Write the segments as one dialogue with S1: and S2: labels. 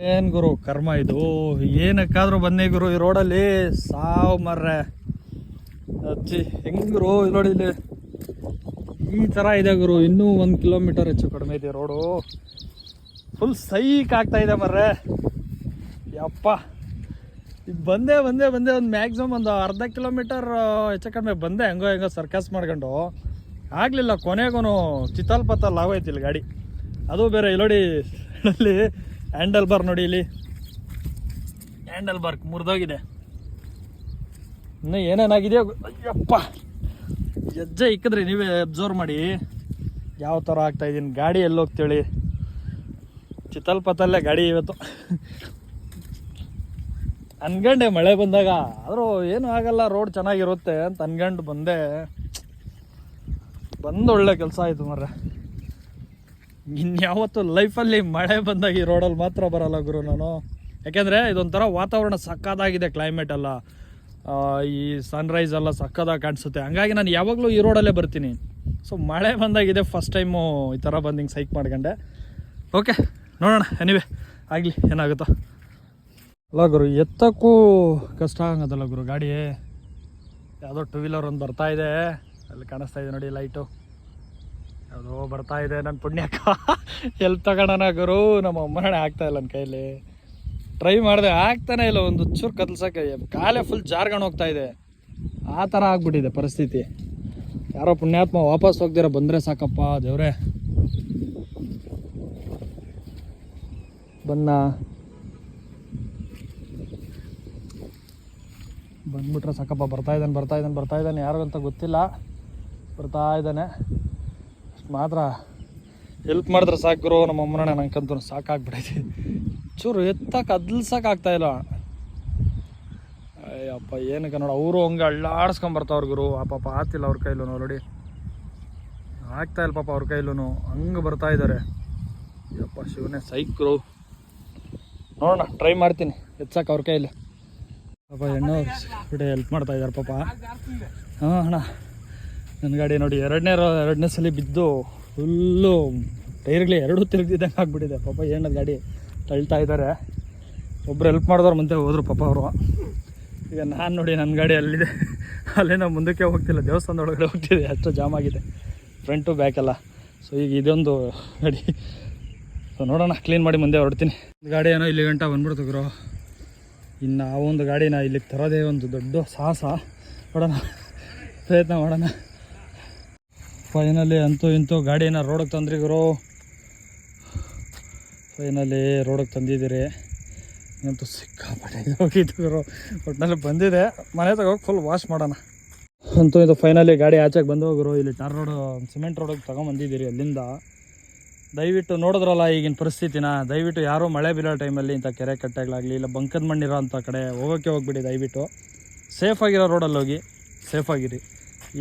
S1: ಏನ್ ಗುರು, ಕರ್ಮ ಇದು? ಏನಕ್ಕಾದ್ರೂ ಬಂದೆ ಗುರು, ಈ ರೋಡಲ್ಲಿ ಸಾವು ಮರ್ರೆ. ಅಜ್ಜಿ ಹೆಂಗ್ ಗುರು ನೋಡಿ ಇಲ್ಲಿ? ಈ ತರ ಇದೆ ಗುರು, ಇನ್ನೂ ಒಂದ್ ಕಿಲೋಮೀಟರ್ ಹೆಚ್ಚು ಕಡಿಮೆ ಇದೆ ರೋಡು. ಫುಲ್ ಸೈಕ್ ಆಗ್ತಾ ಇದೆ ಮರ್ರೆ. ಯಪ್ಪ. ಇದು ಬಂದೆ ಬಂದೆ ಬಂದೆ ಒಂದು ಮ್ಯಾಕ್ಸಿಮಮ್ ಒಂದು ಅರ್ಧ ಕಿಲೋಮೀಟರ್ ಹೆಚ್ಚು ಕಡಿಮೆ ಬಂದೆ ಹೆಂಗೋ ಹೆಂಗೋ ಸರ್ಕಸ್ ಮಾಡ್ಕೊಂಡು. ಆಗಲಿಲ್ಲ ಕೊನೆಗೂ ಚಿತ್ತಲ್ಪತ್ತಲ್ಲಿ ಇಲ್ಲಿ ಗಾಡಿ. ಅದು ಬೇರೆ ಇಲ್ಲಿ ಅಲ್ಲಿ ಹ್ಯಾಂಡಲ್ ಬಾರ್ ನೋಡಿ ಇಲ್ಲಿ. ಹ್ಯಾಂಡಲ್ ಬಾರ್ ಮುರಿದೋಗಿದೆ. ಇನ್ನೂ ಏನೇನಾಗಿದೆಯೋ ಅಯ್ಯಪ್ಪ. ಹೆಜ್ಜೆ ಇಕ್ಕಿದ್ರಿ ನೀವೇ ಅಬ್ಸರ್ವ್ ಮಾಡಿ. ಯಾವ ಥರ ಆಗ್ತಾ ಇದ್ದೀನಿ? ಗಾಡಿ ಎಲ್ಲಿ ಹೋಗ್ತೇಳಿ ಚಿತ್ತಲ್ ಪತ್ತಲ್ಲೇ ಗಾಡಿ ಇವತ್ತು. ಅನ್ಗಂಡೆ ಮಳೆ ಬಂದಾಗ. ಆದರೂ ಏನೂ ಆಗಲ್ಲ, ರೋಡ್ ಚೆನ್ನಾಗಿರುತ್ತೆ ಅಂತ ಅನ್ಗಂಡು ಬಂದೆ. ಬಂದು ಒಳ್ಳೆ ಕೆಲಸ ಆಯಿತು ಮರ್ರೆ. ಇನ್ಯಾವತ್ತು ಲೈಫಲ್ಲಿ ಮಳೆ ಬಂದಾಗ ಈ ರೋಡಲ್ಲಿ ಮಾತ್ರ ಬರಲ್ಲ ಗುರು ನಾನು. ಯಾಕೆಂದರೆ ಇದೊಂಥರ ವಾತಾವರಣ ಸಕ್ಕದಾಗಿದೆ ಕ್ಲೈಮೇಟ್ ಎಲ್ಲ. ಈ ಸನ್ರೈಸ್ ಎಲ್ಲ ಸಕ್ಕದಾಗಿ ಕಾಣಿಸುತ್ತೆ. ಹಂಗಾಗಿ ನಾನು ಯಾವಾಗಲೂ ಈ ರೋಡಲ್ಲೇ ಬರ್ತೀನಿ. ಸೊ ಮಳೆ ಬಂದಾಗಿದೆ ಫಸ್ಟ್ ಟೈಮು ಈ ಥರ ಬಂದು ಹಿಂಗೆ ಸೈಕ್ ಮಾಡ್ಕೊಂಡೆ. ಓಕೆ ನೋಡೋಣ. ಎನಿವೆ ಆಗಲಿ, ಏನಾಗುತ್ತೋ. ಅಲ್ಲ ಗುರು, ಎತ್ತಕ್ಕೂ ಕಷ್ಟ ಆಗಂಗದಲ್ಲ ಗುರು ಗಾಡಿ? ಯಾವುದೋ ಟೂ ವೀಲರ್ ಒಂದು ಬರ್ತಾ ಇದೆ. ಅಲ್ಲಿ ಕಾಣಿಸ್ತಾ ಇದೆ ನೋಡಿ ಲೈಟು ಯಾವುದೋ ಬರ್ತಾ ಇದೆ ನನ್ನ ಪುಣ್ಯಕ್ಕ ಎಲ್ಲಿ ತಗೋಣ ಗುರು. ನಮ್ಮ ಅಮ್ಮನೇ ಆಗ್ತಾ ಇಲ್ಲ ನನ್ನ ಕೈಲಿ. ಟ್ರೈ ಮಾಡಿದೆ, ಆಗ್ತಾನೆ ಇಲ್ಲ ಒಂದು ಚೂರು ಕದಲ್ಸಕ್ಕೆ. ಕಾಲೇ ಫುಲ್ ಜಾರ್ಗಣ ಹೋಗ್ತಾ ಇದೆ. ಆ ಥರ ಆಗ್ಬಿಟ್ಟಿದೆ ಪರಿಸ್ಥಿತಿ. ಯಾರೋ ಪುಣ್ಯಾತ್ಮ ವಾಪಸ್ ಹೋಗ್ದಿರ ಬಂದರೆ ಸಾಕಪ್ಪ ದೇವ್ರೆ. ಬನ್ನ. ಬಂದ್ಬಿಟ್ರೆ ಸಾಕಪ್ಪ, ಬರ್ತಾ ಇದ್ದಾನೆ ಬರ್ತಾ ಇದ್ದಾನೆ ಬರ್ತಾ ಇದ್ದಾನೆ. ಯಾರು ಅಂತ ಗೊತ್ತಿಲ್ಲ. ಬರ್ತಾ ಇದ್ದಾನೆ. ಮಾತ್ರ ಹೆಲ್ಪ್ ಮಾಡಿದ್ರೆ ಸಾಕು ಗುರು, ನಮ್ಮ ಅಮ್ಮನ ನಂಗಂತೂ ಸಾಕಾಗ್ಬಿಟ್ಟೈತಿ ಚೂರು ಎತ್ತಕ್ಕೆ ಅದ್ಲ್ಸಕ್ಕೆ ಇಲ್ಲ. ಅಯ್ಯಪ್ಪ, ಏನಕ್ಕೆ ನೋಡು, ಅವರು ಹಂಗೆ ಅಳ್ಳಾಡ್ಸ್ಕೊಂಬರ್ತಾವ್ರ ಗುರು. ಆ ಪಾಪ ಆತಿಲ್ಲ ಅವ್ರ ಕೈಲೂ ಆಲ್ರೆಡಿ ಆಗ್ತಾ ಇಲ್ಲ ಪಾಪ ಅವ್ರ ಕೈಲೂ ಹಂಗೆ ಬರ್ತಾ ಇದ್ದಾರೆ ಅಯ್ಯಪ್ಪ, ಶಿವನೇ ಸೈಕ್ರು ನೋಡೋಣ ಟ್ರೈ ಮಾಡ್ತೀನಿ. ಎತ್ಸಕ್ಕೆ ಅವ್ರ ಕೈಲಿ. ಪಾಪ ಹೆಣ್ಣು ಬಿಡಿ ಹೆಲ್ಪ್ ಮಾಡ್ತಾ ಇದ್ದಾರೆ ಪಾಪ. ಹಾಂ, ಅಣ್ಣ. ನನ್ನ ಗಾಡಿ ನೋಡಿ, ಎರಡನೇ ಎರಡನೇ ಸಲ ಬಿದ್ದು ಫುಲ್ಲು ಟೈರ್ಗಳು ಎರಡೂ ತಿರುಗಿದಂಗೆ ಆಗಿಬಿಟ್ಟಿದೆ. ಪಾಪ ಏನದು ಗಾಡಿ ತಳ್ತಾ ಇದ್ದಾರೆ ಒಬ್ರು ಹೆಲ್ಪ್ ಮಾಡಿದವ್ರು ಮುಂದೆ ಹೋದರು ಪಾಪ ಅವರು. ಈಗ ನಾನು ನೋಡಿ ನನ್ನ ಗಾಡಿ ಅಲ್ಲಿದೆ. ಅಲ್ಲಿಂದ ಮುಂದಕ್ಕೆ ಹೋಗ್ತಿಲ್ಲ. ದೇವಸ್ಥಾನದ ಒಳಗಡೆ ಹೋಗ್ತಿದೆ. ಅಷ್ಟು ಜಾಮ್ ಆಗಿದೆ. ಫ್ರಂಟು ಬ್ಯಾಕೆಲ್ಲ ಸೊ ಈಗ ಇದೊಂದು ಗಾಡಿ. ಸೊ ನೋಡೋಣ. ಕ್ಲೀನ್ ಮಾಡಿ ಮುಂದೆ ಹೊರಡ್ತೀನಿ. ಗಾಡಿ ಏನೋ ಇಲ್ಲಿ ಗಂಟ ಬಂದ್ಬಿಡ್ತು ಗುರು. ಇನ್ನು ಆ ಒಂದು ಗಾಡಿನ ಇಲ್ಲಿಗೆ ತರೋದೇ ಒಂದು ದೊಡ್ಡ ಸಾಹಸ. ನೋಡೋಣ. ಪ್ರಯತ್ನ ಮಾಡೋಣ. ಫೈನಲಿ ಅಂತೂ ಇಂತೂ ಗಾಡಿನ ರೋಡಿಗೆ ತಂದ್ರಿ ಗುರು. ಫೈನಲಿ ರೋಡಿಗೆ ತಂದಿದ್ದೀರಿ. ಅಂತೂ ಸಿಕ್ಕಾಪಟ್ಟೆ ಹೋಗಿತ್ತು ಗುರು. ಒಟ್ಟಿನಲ್ಲಿ ಬಂದಿದೆ. ಮನೆ ತಗೋಗಿ ಫುಲ್ ವಾಶ್ ಮಾಡೋಣ. ಅಂತೂ ಇದು ಫೈನಲಿ ಗಾಡಿ ಆಚೆಗೆ ಬಂದು ಗುರು. ಇಲ್ಲಿ ಟಾರ್ ರೋಡು ಸಿಮೆಂಟ್ ರೋಡಿಗೆ ತೊಗೊಂಬಂದಿದ್ದೀರಿ ಅಲ್ಲಿಂದ. ದಯವಿಟ್ಟು ನೋಡಿದ್ರಲ್ಲ ಈಗಿನ ಪರಿಸ್ಥಿತಿನ. ದಯವಿಟ್ಟು ಯಾರೂ ಮಳೆ ಬೀಳೋ ಟೈಮಲ್ಲಿ ಇಂಥ ಕೆರೆ ಕಟ್ಟೆಗಳಾಗಲಿ, ಇಲ್ಲ ಬಂಕದ ಮಣ್ಣಿರೋ ಅಂಥ ಕಡೆ ಹೋಗೋಕ್ಕೆ ಹೋಗ್ಬಿಡಿ ದಯವಿಟ್ಟು. ಸೇಫಾಗಿರೋ ರೋಡಲ್ಲಿ ಹೋಗಿ. ಸೇಫಾಗಿರಿ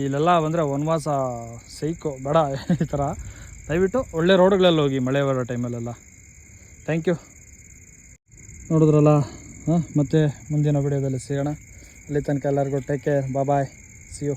S1: ಇಲ್ಲೆಲ್ಲ ಬಂದರೆ ವನವಾಸ ಸೈಕೋ, ಬೇಡ ಈ ಥರ. ದಯವಿಟ್ಟು ಒಳ್ಳೆ ರೋಡ್ಗಳಲ್ಲಿ ಹೋಗಿ ಮಳೆ ಬರೋ ಟೈಮಲ್ಲೆಲ್ಲ. ಥ್ಯಾಂಕ್ ಯು ನೋಡಿದ್ರಲ್ಲ, ಹಾಂ, ಮತ್ತೆ ಮುಂದಿನ ವಿಡಿಯೋದಲ್ಲಿ ಸಿಗೋಣ. ಅಲ್ಲಿ ತನಕ ಎಲ್ಲರಿಗೂ take care bye see you